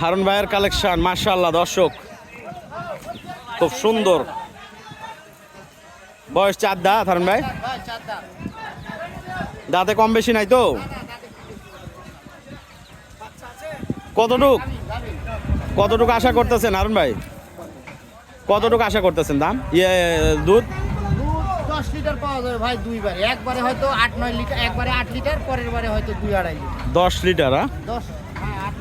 হারুন ভাইয়ের কালেকশন মার্শাল্লাহ দর্শক। খুব সুন্দর। বয়স চার দাঁত হারুন ভাই? দাঁতে কম বেশি নাই তো? কতটুক? কতটুকু আশা করতেছেন হারুন ভাই? কতটুকু আশা করতেছেন দাম? ইয়ে দুধ দুধ? দশ লিটার পাওয়া যাবে ভাই দুইবারে। একবারে হয়তো আট নয় লিটার একবারে আট লিটার পরের বারে হয়তো দুই আড়াই লিটার। দশ লিটার হ্যাঁ? দশ হ্যাঁ আট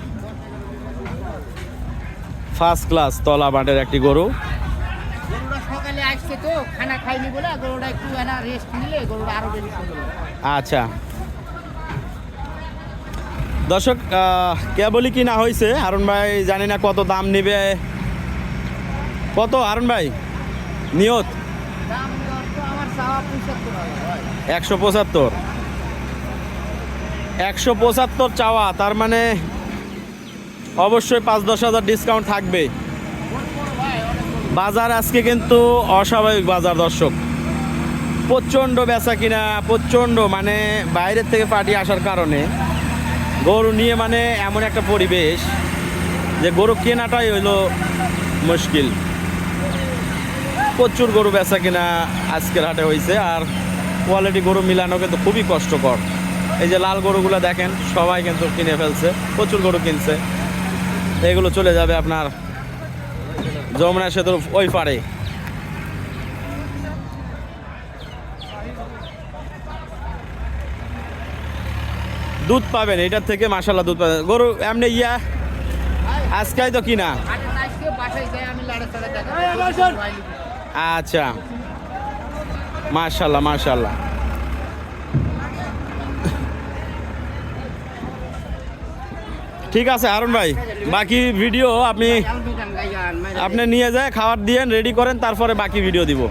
ফার্স্ট ক্লাস তলা বাটের একটি গরু। সকালে আসছে তো খানা খাইনি বলে গরুটা একটু রেস্ট নিলে গরুটা আরও বেশি আচ্ছা। দর্শক কেবলই কিনা হয়েছে হারুন ভাই জানি না কত দাম নেবে। কত হারুন ভাই? নিয়ত? একশো পঁচাত্তর। একশো পঁচাত্তর চাওয়া তার মানে অবশ্যই পাঁচ দশ হাজার ডিসকাউন্ট থাকবে। বাজার আজকে কিন্তু অস্বাভাবিক বাজার, দর্শক। প্রচণ্ড বেচা কিনা, প্রচণ্ড মানে বাইরের থেকে পার্টি আসার কারণে। গরু নিয়ে মানে এমন একটা পরিবেশ যে গরু কেনাটাই হইল মুশকিল। প্রচুর গরু বেচা কিনা আজকের হাটে হয়েছে আর কোয়ালিটি গরু মিলানো কিন্তু খুবই কষ্টকর। এই যে লাল গরুগুলো দেখেন, সবাই কিন্তু কিনে ফেলছে, প্রচুর গরু কিনছে। এগুলো চলে যাবে আপনার যমুনা সেতুর ওই পারে দুধ পাবেন, এটার থেকে মাসাল্লাহ দুধ পাবেন। গরু এমনি ইয়া, আজকাই তো কিনা? আচ্ছা। মাশাল্লাহ মাশাল্লাহ ঠিক আছে আরুন ভাই, বাকি ভিডিও আপনি আপনি নিয়ে যায়, খাবার দিয়ে রেডি করেন, তারপরে বাকি ভিডিও দিব।